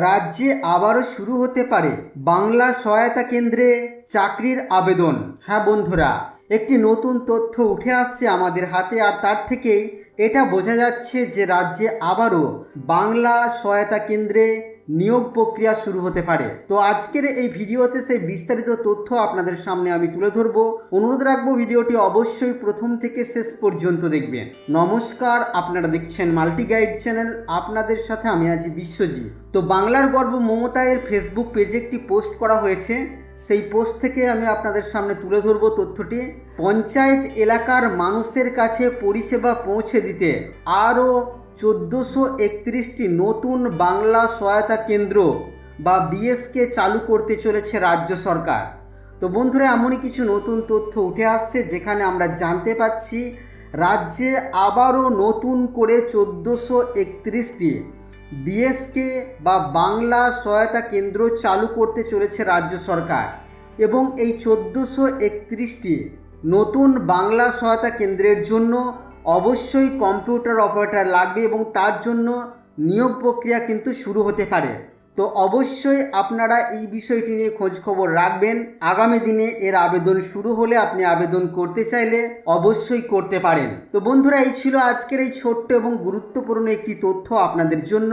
রাজ্যে আবারও শুরু হতে পারে বাংলা সহায়তা কেন্দ্রে চাকরির আবেদন। হ্যাঁ বন্ধুরা, একটি নতুন তথ্য উঠে আসছে আমাদের হাতে আর তার থেকেই এটা বোঝা যাচ্ছে যে রাজ্যে আবারও বাংলা সহায়তা কেন্দ্রে নিয়োগ প্রক্রিয়া শুরু হতে পারে। তো আজকের এই ভিডিওতে সেই বিস্তারিত তথ্য আপনাদের সামনে আমি তুলে ধরবো। অনুরোধ রাখব ভিডিওটি অবশ্যই প্রথম থেকে শেষ পর্যন্ত দেখবেন। নমস্কার, আপনারা দেখছেন মাল্টি গাইড চ্যানেল। আপনাদের সাথে আমি আছি বিশ্বজিৎ। তো বাংলার গর্ব মমতায়ের ফেসবুক পেজে একটি পোস্ট করা হয়েছে। সেই পোস্ট থেকে আমি আপনাদের সামনে তুলে ধরবো তথ্যটি। পঞ্চায়েত এলাকার মানুষের কাছে পরিষেবা পৌঁছে দিতে আরও চোদ্দোশো একত্রিশটি নতুন বাংলা সহায়তা কেন্দ্র বা বিএসকে চালু করতে চলেছে রাজ্য সরকার। তো বন্ধুরা, এমনই কিছু নতুন তথ্য উঠে আসছে যেখানে আমরা জানতে পাচ্ছি, রাজ্যে আবারও নতুন করে চোদ্দোশো একত্রিশটি বিএসকে বা বাংলা সহায়তা কেন্দ্র চালু করতে চলেছে রাজ্য সরকার এবং এই চোদ্দোশো একত্রিশটি নতুন বাংলা সহায়তা কেন্দ্রের জন্য অবশ্যই কম্পিউটার অপারেটর লাগবে এবং তার জন্য নিয়োগ প্রক্রিয়া কিন্তু শুরু হতে পারে। তো অবশ্যই আপনারা এই বিষয়টি নিয়ে খোঁজখবর রাখবেন। আগামী দিনে এর আবেদন শুরু হলে আপনি আবেদন করতে চাইলে অবশ্যই করতে পারেন। তো বন্ধুরা, এই ছিল আজকের এই ছোট্ট এবং গুরুত্বপূর্ণ একটি তথ্য আপনাদের জন্য।